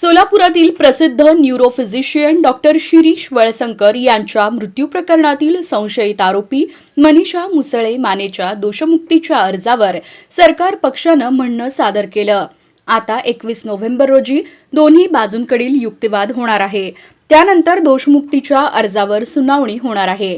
सोलापुरातील प्रसिद्ध neurophysician doctor Shirish Walsankar यांच्या मृत्यू प्रकरणातील संशयित आरोपी मनीषा मुसळे मानेच्या दोषमुक्तीच्या अर्जावर सरकार पक्षानं म्हणणं सादर केलं. आता एकवीस नोव्हेंबर रोजी दोन्ही बाजूंकडील युक्तिवाद होणार आहे. त्यानंतर दोषमुक्तीच्या अर्जावर सुनावणी होणार आहे.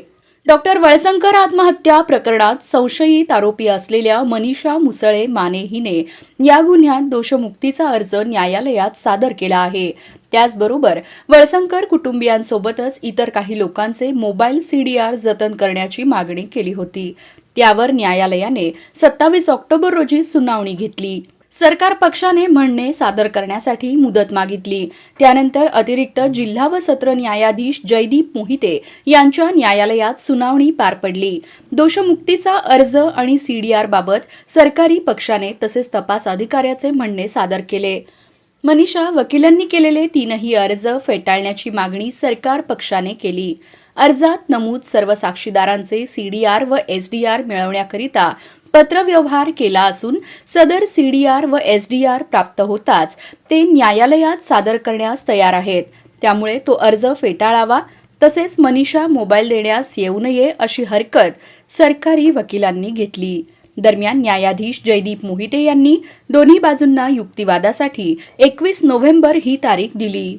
डॉक्टर वळसंकर आत्महत्या प्रकरणात संशयित आरोपी असलेल्या मनीषा मुसळे माने हिने या गुन्ह्यात दोषमुक्तीचा अर्ज न्यायालयात सादर केला आहे. त्याचबरोबर वळसंकर कुटुंबियांसोबतच इतर काही लोकांचे मोबाईल सीडीआर जतन करण्याची मागणी केली होती. त्यावर न्यायालयाने सत्तावीस ऑक्टोबर रोजी सुनावणी घेतली. सरकार पक्षाने म्हणणे सादर करण्यासाठी मुदत मागितली. त्यानंतर अतिरिक्त जिल्हा व सत्र न्यायाधीश जयदीप मोहिते यांच्या न्यायालयात सुनावणी पार पडली. दोषमुक्तीचा अर्ज आणि सीडीआर बाबत सरकारी पक्षाने तसेच तपास अधिकाऱ्याचे म्हणणे सादर केले. मनीषा वकिलांनी केलेले तीनही अर्ज फेटाळण्याची मागणी सरकार पक्षाने केली. अर्जात नमूद सर्व साक्षीदारांचे सीडीआर व एसडीआर मिळवण्याकरिता पत्रव्यवहार केला असून सदर सीडीआर व एसडीआर प्राप्त होताच ते न्यायालयात सादर करण्यास तयार आहेत. त्यामुळे तो अर्ज फेटाळावा तसेच मनीषा मोबाईल देण्यास येऊ नये अशी हरकत सरकारी वकिलांनी घेतली. दरम्यान न्यायाधीश जयदीप मोहिते यांनी दोन्ही बाजूंना युक्तिवादासाठी एकवीस नोव्हेंबर ही तारीख दिली.